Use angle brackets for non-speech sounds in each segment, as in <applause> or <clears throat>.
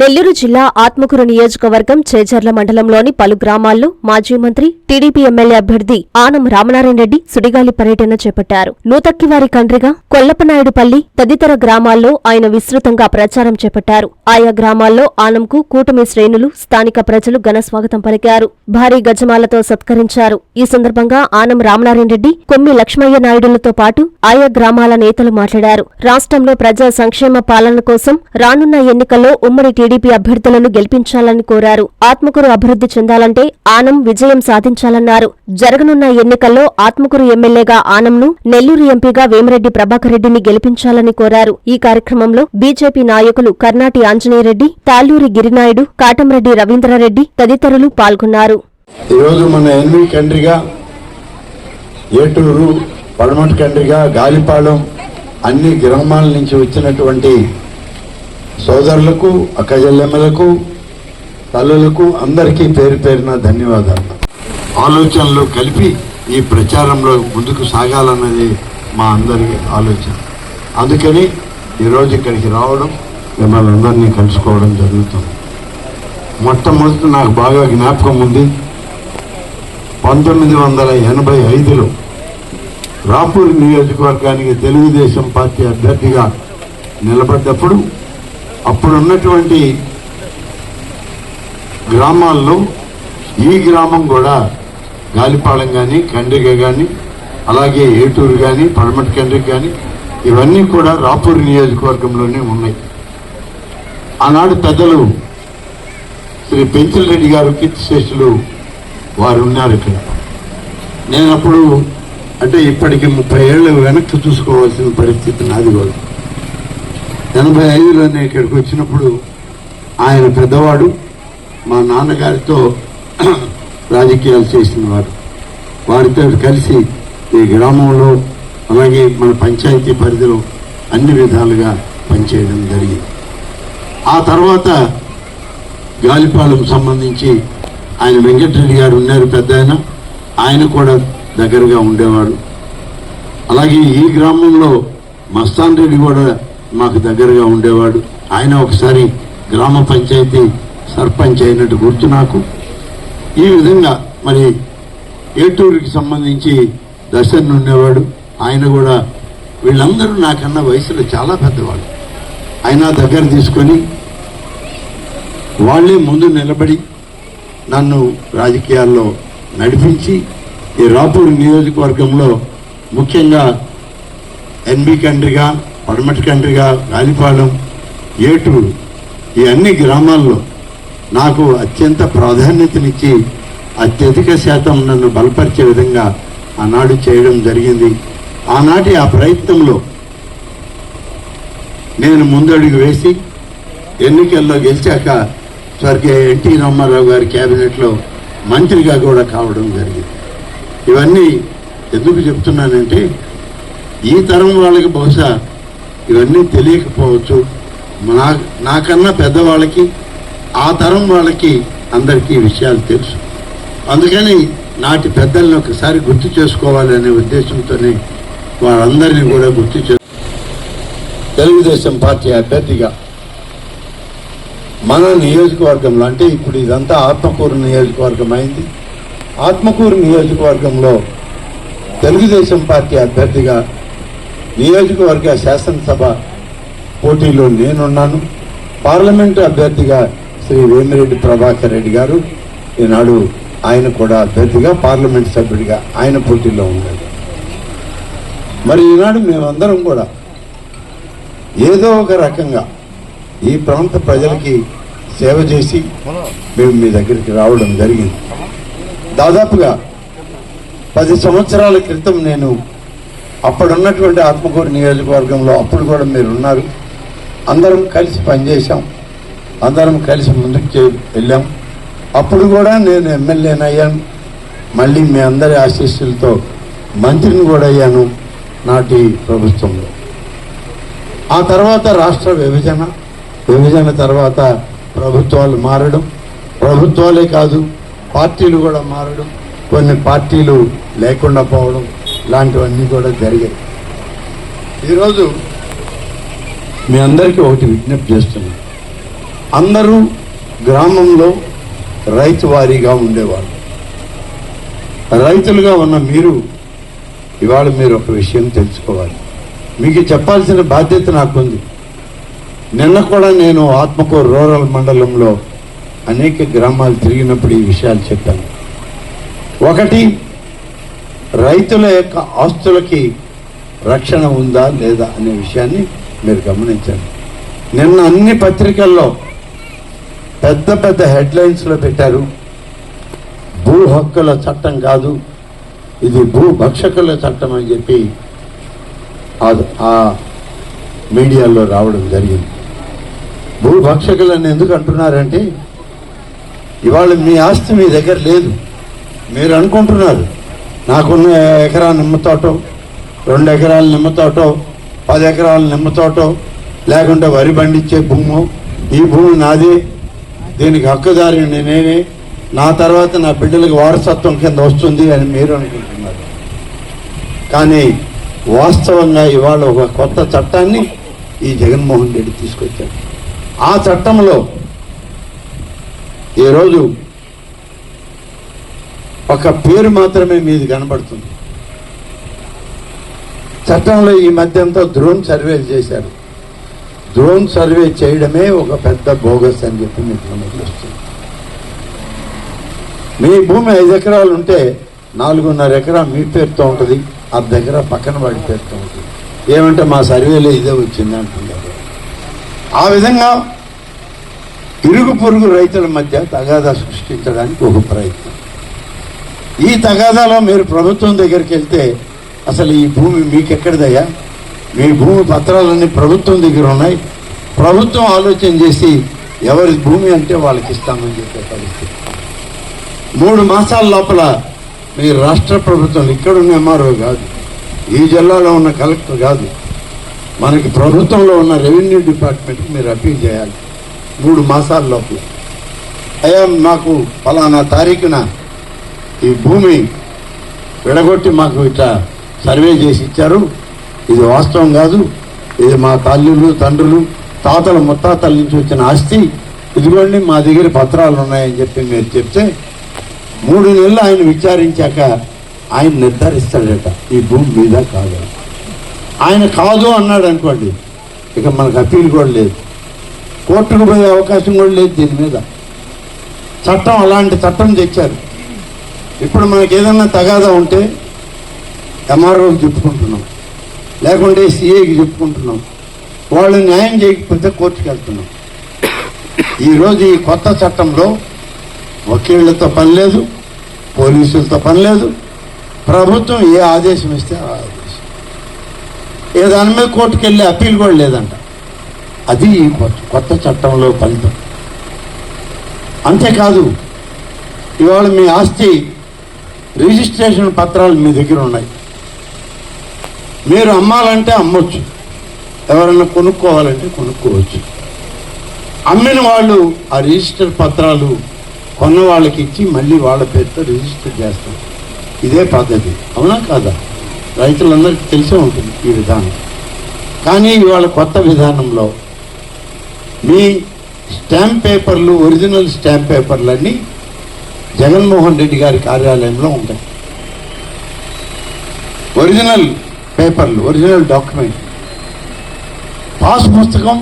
నెల్లూరు జిల్లా ఆత్మకూరు నియోజకవర్గం చేజర్ల మండలంలోని పలు గ్రామాల్లో మాజీ మంత్రి టీడీపీ ఎమ్మెల్యే అభ్యర్థి ఆనం రామనారాయణ రెడ్డి సుడిగాలి పర్యటన చేపట్టారు. నూతక్కివారి కండ్రిగా కొల్లపనాయుడుపల్లి తదితర గ్రామాల్లో ఆయన విస్తృతంగా ప్రచారం చేపట్టారు. ఆయా గ్రామాల్లో ఆనంకు కూటమి శ్రేణులు స్థానిక ప్రజలు ఘన స్వాగతం పలికారు. భారీ గజమాలతో సత్కరించారు. ఈ సందర్భంగా ఆనం రామనారాయణ రెడ్డి కొమ్మి లక్ష్మయ్య నాయుడులతో పాటు ఆయా గ్రామాల నేతలు మాట్లాడారు. రాష్ట్రంలో ప్రజా సంక్షేమ పాలన కోసం రానున్న ఎన్నికల్లో ఉమ్మడి టీడీపీ అభ్యర్థులను గెలిపించాలని కోరారు. ఆత్మకూరు అభివృద్ధి చెందాలంటే ఆనం విజయం సాధించాలన్నారు. జరగనున్న ఎన్నికల్లో ఆత్మకూరు ఎమ్మెల్యేగా ఆనంను నెల్లూరు ఎంపీగా వేమిరెడ్డి ప్రభాకర్ రెడ్డిని గెలిపించాలని కోరారు. ఈ కార్యక్రమంలో బీజేపీ నాయకులు కర్నాటి ఆంజనేయరెడ్డి తాళ్ళూరి గిరినాయుడు కాటంరెడ్డి రవీంద్రారెడ్డి తదితరులు పాల్గొన్నారు. ఈరోజు మన ఎన్వి కండ్రిగా ఏటూరు పడమటి కండ్రిగా గాలిపాలెం అన్ని గ్రామాల నుంచి వచ్చినటువంటి సోదరులకు అక్కజల్లెమ్మలకు తల్లులకు అందరికీ పేరు పేరున ధన్యవాదాలు. ఆలోచనలు కలిపి ఈ ప్రచారంలో ముందుకు సాగాలన్నది మా అందరి ఆలోచన. అందుకని ఈరోజు ఇక్కడికి రావడం మిమ్మల్ని అందరినీ కలుసుకోవడం జరుగుతుంది. మొట్టమొదటి నాకు బాగా జ్ఞాపకం ఉంది. పంతొమ్మిది వందల ఎనభై ఐదులో రాపూర్ నియోజకవర్గానికి తెలుగుదేశం పార్టీ అభ్యర్థిగా నిలబడ్డప్పుడు అప్పుడున్నటువంటి గ్రామాల్లో ఈ గ్రామం కూడా గాలిపాలెం కానీ కండ్రిగ కానీ అలాగే ఏటూరు కానీ పడమటి కండ్రిక కానీ ఇవన్నీ కూడా రాపూర్ నియోజకవర్గంలోనే ఉన్నాయి. ఆనాడు పెద్దలు శ్రీ పెంచల్ రెడ్డి గారు కీర్తిశేషులు వారు ఉన్నారు ఇక్కడ. నేను అప్పుడు అంటే ఇప్పటికి ముప్పై ఏళ్ళు వెనక్కి చూసుకోవాల్సిన పరిస్థితి నాది కూడా. ఎనభై ఐదులో నేను ఇక్కడికి వచ్చినప్పుడు ఆయన పెద్దవాడు మా నాన్నగారితో <clears throat> రాజకీయాలు చేసిన వారు వారితో కలిసి ఈ గ్రామంలో అలాగే మన పంచాయతీ పరిధిలో అన్ని విధాలుగా పనిచేయడం జరిగింది. ఆ తర్వాత గాలిపాలెం సంబంధించి ఆయన వెంకటరెడ్డి గారు ఉన్నారు పెద్ద ఆయన. ఆయన కూడా దగ్గరగా ఉండేవాడు. అలాగే ఈ గ్రామంలో మస్తాన్ రెడ్డి కూడా మాకు దగ్గరగా ఉండేవాడు. ఆయన ఒకసారి గ్రామ పంచాయతీ సర్పంచ్ అయినట్టు గుర్తు నాకు. ఈ విధంగా మరి ఏటూరుకి సంబంధించి దర్శన్ ఉండేవాడు. ఆయన కూడా వీళ్ళందరూ నాకన్నా వయసులో చాలా పెద్దవాళ్ళు. ఆయన దగ్గర తీసుకొని వాళ్ళే ముందు నిలబడి నన్ను రాజకీయాల్లో నడిపించి ఈ రాపూర్ నియోజకవర్గంలో ముఖ్యంగా ఎన్బి కండ్రిగా పడమటి కండ్రిగా గాలిపాలెం ఏటూరు ఈ అన్ని గ్రామాల్లో నాకు అత్యంత ప్రాధాన్యతనిచ్చి అత్యధిక శాతం నన్ను బలపరిచే విధంగా ఆనాడు చేయడం జరిగింది. ఆనాటి ఆ ప్రయత్నంలో నేను ముందడుగు వేసి ఎన్నికల్లో గెలిచాక స్వర్గీయ ఎన్టీ రామారావు గారి క్యాబినెట్లో మంత్రిగా కూడా కావడం జరిగింది. ఇవన్నీ ఎందుకు చెప్తున్నానంటే ఈ తరం వాళ్ళకి బహుశా ఇవన్నీ తెలియకపోవచ్చు. నా నాకన్నా పెద్దవాళ్ళకి ఆ తరం వాళ్ళకి అందరికీ విషయాలు తెలుసు. అందుకని నాటి పెద్దల్ని ఒకసారి గుర్తు చేసుకోవాలనే ఉద్దేశంతోనే వారందరినీ కూడా గుర్తు చే తెలుగుదేశం పార్టీ అభ్యర్థిగా మన నియోజకవర్గంలో అంటే ఇప్పుడు ఇదంతా ఆత్మకూరు నియోజకవర్గం అయింది. ఆత్మకూరు నియోజకవర్గంలో తెలుగుదేశం పార్టీ అభ్యర్థిగా నియోజకవర్గ శాసనసభ పోటీలో నేనున్నాను. పార్లమెంటు అభ్యర్థిగా శ్రీ వేమిరెడ్డి ప్రభాకర్ రెడ్డి గారు ఈనాడు ఆయన కూడా అభ్యర్థిగా పార్లమెంట్ సభ్యుడిగా ఆయన పోటీలో ఉన్నాడు మరి ఈనాడు మేమందరం కూడా ఏదో ఒక రకంగా ఈ ప్రాంత ప్రజలకి సేవ చేసి మేము మీ దగ్గరికి రావడం జరిగింది. దాదాపుగా పది సంవత్సరాల క్రితం నేను అప్పుడున్నటువంటి ఆత్మకూరు నియోజకవర్గంలో అప్పుడు కూడా మీరు ఉన్నారు అందరం కలిసి పనిచేశాం. అందరం కలిసి ముందుకు చే- వెళ్ళాం. అప్పుడు కూడా నేను ఎమ్మెల్యేనయ్యాను. మళ్ళీ మీ అందరి ఆశీస్సులతో మంత్రిని కూడా అయ్యాను నాటి ప్రభుత్వంలో. ఆ తర్వాత రాష్ట్ర విభజన. విభజన తర్వాత ప్రభుత్వాలు మారడం. ప్రభుత్వాలే కాదు పార్టీలు కూడా మారడం. కొన్ని పార్టీలు లేకుండా పోవడం. ఇలాంటివన్నీ కూడా జరిగాయి. ఈరోజు మీ అందరికీ ఒకటి విజ్ఞప్తి చేస్తున్నాను అందరూ గ్రామంలో రైతు వారీగా ఉండేవారు. రైతులుగా ఉన్న మీరు ఇవాళ మీరు ఒక విషయం తెలుసుకోవాలి. మీకు చెప్పాల్సిన బాధ్యత నాకుంది. నిన్న కూడా నేను ఆత్మకూరు రూరల్ మండలంలో అనేక గ్రామాలు తిరిగినప్పుడు ఈ విషయాలు చెప్పాను. ఒకటి రైతుల యొక్క ఆస్తులకి రక్షణ ఉందా లేదా అనే విషయాన్ని మీరు గమనించండి. నిన్న అన్ని పత్రికల్లో పెద్ద పెద్ద హెడ్లైన్స్లో పెట్టారు భూ హక్కుల చట్టం కాదు ఇది భూ భక్షకుల చట్టం అని చెప్పి ఆ- ఆ మీడియాలో రావడం జరిగింది. భూ భక్షకులని ఎందుకు అంటున్నారంటే ఇవాళ మీ ఆస్తి మీ దగ్గర లేదు మీరు అనుకుంటున్నారు. నాకున్న ఎకరా నిమ్మ తోట రెండు ఎకరాల నిమ్మ తోట పది ఎకరాల నిమ్మ తోట లేకుంటే వరి పండించే భూము ఈ భూమి నాది. దీనికి హక్కుదారి నేనే. నా తర్వాత నా బిడ్డలకు వారసత్వం కింద వస్తుంది అని మీరు అనుకుంటున్నారు. కానీ వాస్తవంగా ఇవాళ ఒక కొత్త చట్టాన్ని ఈ జగన్మోహన్ రెడ్డి తీసుకొచ్చాడు. ఆ చట్టంలో ఈరోజు ఒక పేరు మాత్రమే మీది కనబడుతుంది. చట్టంలో ఈ మధ్యంతా డ్రోన్ సర్వేలు చేశారు. డ్రోన్ సర్వే చేయడమే ఒక పెద్ద బోగస్ అని చెప్పి మీకు నమ్మకం వస్తుంది. మీ భూమి ఐదు ఎకరాలు ఉంటే నాలుగున్నర ఎకరా మీ పేరుతో ఉంటుంది అర్ధ ఎకరా పక్కన వాడి పేరుతో ఉంటుంది. ఏమంటే మా సర్వేలో ఇదే వచ్చింది అంటున్నారు. ఆ విధంగా ఇరుగు పొరుగు రైతుల మధ్య తగాదా సృష్టించడానికి ఒక ప్రయత్నం. ఈ తగాదాలో మీరు ప్రభుత్వం దగ్గరికి వెళ్తే అసలు ఈ భూమి మీకెక్కడిదయ్యా? మీ భూమి పత్రాలన్నీ ప్రభుత్వం దగ్గర ఉన్నాయి. ప్రభుత్వం ఆలోచన చేసి ఎవరి భూమి అంటే వాళ్ళకి ఇస్తామని చెప్పే పరిస్థితి. మూడు మాసాల లోపల మీ రాష్ట్ర ప్రభుత్వం ఇక్కడున్న ఎంఆర్ఓ కాదు. ఈ జిల్లాలో ఉన్న కలెక్టర్ కాదు. మనకి ప్రభుత్వంలో ఉన్న రెవెన్యూ డిపార్ట్మెంట్కి మీరు అప్పీల్ చేయాలి. మూడు మాసాల లోపల అయ్యా మాకు ఫలానా తారీఖున ఈ భూమి విడగొట్టి మాకు ఇట్లా సర్వే చేసి ఇచ్చారు. ఇది వాస్తవం కాదు. ఇది మా తల్లులు తండ్రులు తాతల ముత్తాతల నుంచి వచ్చిన ఆస్తి. ఇదిగోండి మా దగ్గర పత్రాలు ఉన్నాయని చెప్పి మీరు చెప్తే మూడు నెలలు ఆయన విచారించాక ఆయన నిర్ధారిస్తాడట ఈ భూమి మీద కాదు. ఆయన కాదు అన్నాడు అనుకోండి ఇక మనకు అప్పీల్ కూడా లేదు. కోర్టుకు పోయే అవకాశం కూడా లేదు దీని మీద. చట్టం అలాంటి చట్టం తెచ్చారు. ఇప్పుడు మనకి ఏదన్నా తగాదా ఉంటే ఎంఆర్ఓకి చెప్పుకుంటున్నాం. లేకుంటే సిఐకి చెప్పుకుంటున్నాం. వాళ్ళు న్యాయం చేయకపోతే కోర్టుకి వెళ్తున్నాం. ఈరోజు ఈ కొత్త చట్టంలో వకీళ్ళతో పని లేదు పోలీసులతో పని లేదు ప్రభుత్వం ఏ ఆదేశం ఇస్తే ఆ ఆదేశం. ఏ దాని మీద కోర్టుకు వెళ్ళే అప్పీల్ కూడా లేదంట. అది ఈ కొత్త కొత్త చట్టంలో ఫలితం. అంతేకాదు ఇవాళ మీ ఆస్తి రిజిస్ట్రేషన్ పత్రాలు మీ దగ్గర ఉన్నాయి. మీరు అమ్మాలంటే అమ్మొచ్చు. ఎవరన్నా కొనుక్కోవాలంటే కొనుక్కోవచ్చు. అమ్మిన వాళ్ళు ఆ రిజిస్టర్ పత్రాలు కొన్న వాళ్ళకి ఇచ్చి మళ్ళీ వాళ్ళ పేరుతో రిజిస్టర్ చేస్తారు. ఇదే పద్ధతి. అవునా కాదా? రైతులందరికీ తెలిసే ఉంటుంది ఈ విధానం. కానీ ఇవాళ కొత్త విధానంలో మీ స్టాంప్ పేపర్లు ఒరిజినల్ స్టాంప్ పేపర్లన్నీ జగన్మోహన్ రెడ్డి గారి కార్యాలయంలో ఉంటాయి. ఒరిజినల్ పేపర్లు ఒరిజినల్ డాక్యుమెంట్ పాస్ పుస్తకం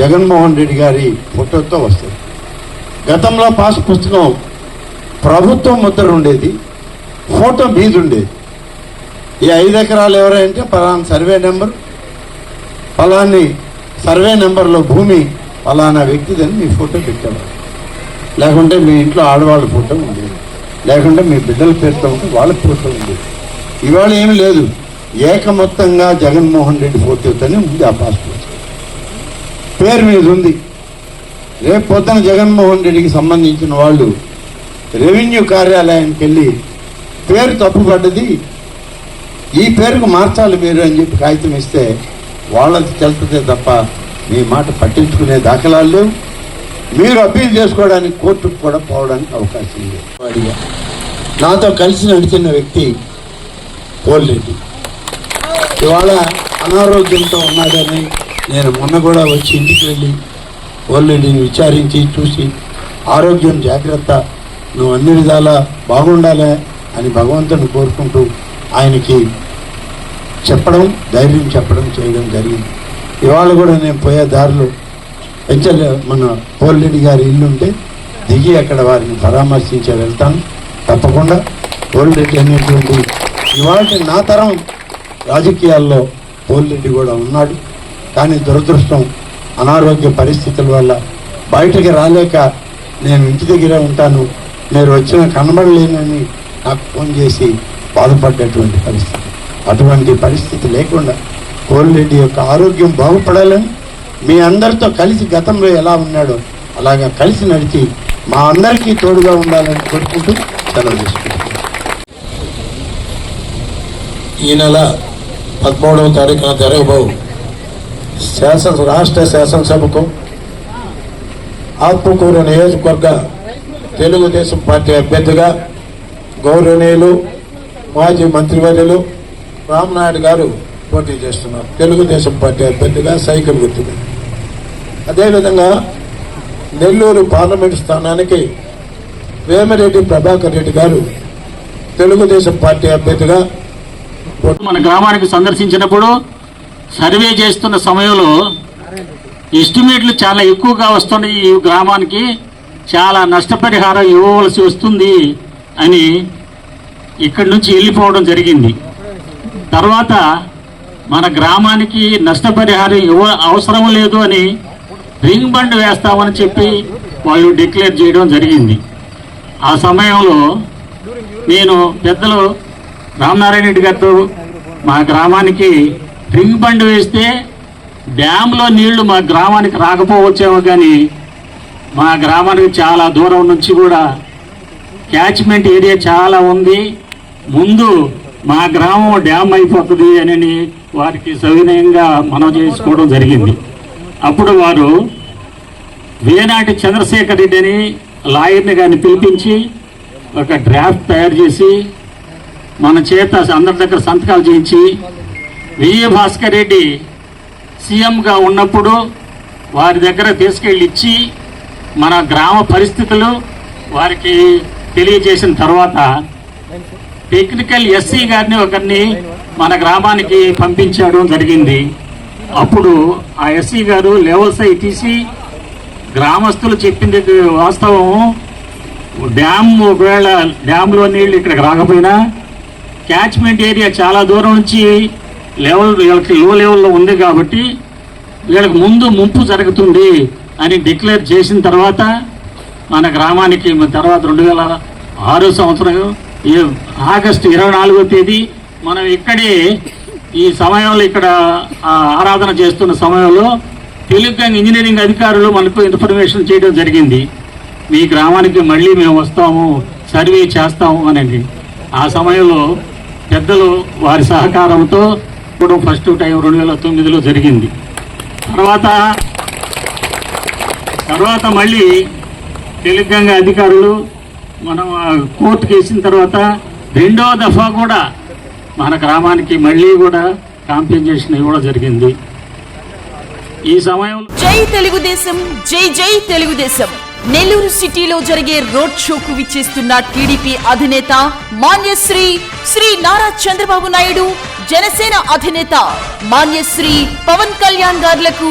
జగన్మోహన్ రెడ్డి గారి ఫోటోతో వస్తుంది. గతంలో పాస్ పుస్తకం ప్రభుత్వం ముద్ర ఉండేది ఫోటో మీద ఉండేది. ఈ ఐదు ఎకరాలు ఎవరంటే పలానా సర్వే నెంబర్ పలాని సర్వే నెంబర్లో భూమి ఫలానా వ్యక్తిదని మీ ఫోటో పెట్టేవారు. లేకుంటే మీ ఇంట్లో ఆడవాళ్ళ ఫోటో ఉండేది. లేకుంటే మీ బిడ్డల పేరుతో ఉంటే వాళ్ళ ఫోటో ఉండేది. ఇవాళ ఏమి లేదు. ఏకమొత్తంగా జగన్మోహన్ రెడ్డి ఫోటోతోనే ఉంది ఆ పాస్పోర్ట్. పేరు మీద ఉంది. రేపు పొద్దున జగన్మోహన్ రెడ్డికి సంబంధించిన వాళ్ళు రెవెన్యూ కార్యాలయానికి వెళ్ళి పేరు తప్పుపడ్డది. ఈ పేరుకు మార్చాలి మీరు అని చెప్పి కాగితం ఇస్తే వాళ్ళకి తెలుస్తుంది తప్ప మీ మాట పట్టించుకునే దాఖలాలు లేవు. మీరు అప్పీల్ చేసుకోవడానికి కోర్టుకు కూడా పోవడానికి అవకాశం లేదు. వాడిగా. నాతో కలిసి నడిచిన వ్యక్తి కోల్రెడ్డి. ఇవాళ అనారోగ్యంతో ఉన్నాడని నేను మొన్న కూడా వచ్చి ఇంటికి వెళ్ళి వాళ్ళని విచారించి చూసి ఆరోగ్యం జాగ్రత్త. నువ్వు అన్ని విధాలా బాగుండాలి అని భగవంతుని కోరుకుంటూ ఆయనకి చెప్పడం ధైర్యం చెప్పడం చేయడం జరిగింది. ఇవాళ కూడా నేను పోయే దారిలో పెంచలే మన పోలిరెడ్డి గారి ఇల్లు ఉంటే దిగి అక్కడ వారిని పరామర్శించే వెళ్తాను. తప్పకుండా పోలిరెడ్డి అనేటువంటి ఇవాళ నా తరం రాజకీయాల్లో పోలిరెడ్డి కూడా ఉన్నాడు. కానీ దురదృష్టం అనారోగ్య పరిస్థితుల వల్ల బయటకి రాలేక నేను ఇంటి దగ్గరే ఉంటాను. మీరు వచ్చిన కనబడలేనని నాకు ఫోన్ చేసి బాధపడ్డటువంటి పరిస్థితి. అటువంటి పరిస్థితి లేకుండా కోల్రెడ్డి యొక్క ఆరోగ్యం బాగుపడాలని మీ అందరితో కలిసి గతంలో ఎలా ఉన్నాడో అలాగా కలిసి నడిచి మా అందరికీ తోడుగా ఉండాలని కోరుకుంటూ సెలవు తీసుకుంటున్నాను ఈ నెల పదమూడవ తారీఖున జరగబో శాసన రాష్ట్ర శాసనసభకు ఆత్మకూరు నియోజకవర్గ తెలుగుదేశం పార్టీ అభ్యర్థిగా గౌరవనీయులు మాజీ మంత్రివర్యులు రామనాయుడు గారు పోటీ చేస్తున్నారు. తెలుగుదేశం పార్టీ అభ్యర్థిగా సైకిల్ గుర్తుగా అదేవిధంగా నెల్లూరు పార్లమెంటు స్థానానికి వేమిరెడ్డి ప్రభాకర్ రెడ్డి గారు తెలుగుదేశం పార్టీ అభ్యర్థిగా మన గ్రామానికి సందర్శించినప్పుడు సర్వే చేస్తున్న సమయంలో ఎస్టిమేట్లు చాలా ఎక్కువగా వస్తున్నాయి ఈ గ్రామానికి. చాలా నష్టపరిహారం ఇవ్వవలసి వస్తుంది అని ఇక్కడి నుంచి వెళ్ళిపోవడం జరిగింది. తర్వాత మన గ్రామానికి నష్టపరిహారం ఇవ్వ అవసరం లేదు అని రింగ్ బండ్ వేస్తామని చెప్పి వాళ్ళు డిక్లేర్ చేయడం జరిగింది. ఆ సమయంలో నేను పెద్దలు రామనారాయణ రెడ్డి గారితో మా గ్రామానికి రింగ్ బండ్ వేస్తే డ్యాంలో నీళ్ళు మా గ్రామానికి రాకపోవచ్చేమో కానీ మా గ్రామానికి చాలా దూరం నుంచి కూడా క్యాచ్మెంట్ ఏరియా చాలా ఉంది. ముందు మా గ్రామం డ్యామ్ అయిపోతుంది అని వారికి సవినయంగా మనం చేసుకోవడం జరిగింది. అప్పుడు వారు వేనాటి చంద్రశేఖర్ రెడ్డి అని లాయర్ని గారిని పిలిపించి ఒక డ్రాఫ్ట్ తయారు చేసి మన చేత అందరి దగ్గర సంతకాలు చేయించి విజయ భాస్కర్ రెడ్డి సీఎంగా ఉన్నప్పుడు వారి దగ్గర తీసుకెళ్ళి ఇచ్చి మన గ్రామ పరిస్థితులు వారికి తెలియజేసిన తర్వాత టెక్నికల్ ఎస్సీ గారిని ఒకరిని మన గ్రామానికి పంపించడం జరిగింది. అప్పుడు ఆ ఎస్సీ గారు లెవెల్స్ అయి తీసి గ్రామస్తులు చెప్పింది వాస్తవం డ్యామ్ ఒకవేళ డ్యామ్లో నీళ్ళు ఇక్కడికి రాకపోయినా క్యాచ్మెంట్ ఏరియా చాలా దూరం నుంచి లెవెల్ వీళ్ళకి లో లెవెల్లో ఉంది కాబట్టి వీళ్ళకి ముందు ముంపు జరుగుతుంది అని డిక్లేర్ చేసిన తర్వాత మన గ్రామానికి తర్వాత రెండు వేల ఆరో సంవత్సరం ఈ ఆగస్టు ఇరవై నాలుగో తేదీ మనం ఇక్కడే ఈ సమయంలో ఇక్కడ ఆరాధన చేస్తున్న సమయంలో తెలుగు ఇంజనీరింగ్ అధికారులు మనకు ఇన్ఫర్మేషన్ చేయడం జరిగింది. మీ గ్రామానికి మళ్ళీ మేము వస్తాము సర్వే చేస్తాము అనేది ఆ సమయంలో పెద్దలు వారి సహకారంతో ఇప్పుడు ఫస్ట్ టైం రెండు వేల తొమ్మిదిలో జరిగింది. తర్వాత తర్వాత మళ్ళీ తెలుగు అధికారులు మనం కోర్టు కోర్టుకి వేసిన తర్వాత రెండవ దఫా కూడా మన గ్రామానికి మళ్ళీ కూడా కాంపెన్సేషన్ ఇవ్వడం జరిగింది. ఈ సమయంలో జై తెలుగుదేశం జై జై తెలుగుదేశం. నెల్లూరు సిటీలో జరిగే రోడ్ షోకు విచ్చేస్తున్న టీడీపీ అధినేత మాన్యశ్రీ శ్రీ నారా చంద్రబాబు నాయుడు జనసేన అధినేత మాన్యశ్రీ పవన్ కళ్యాణ్ గారులకు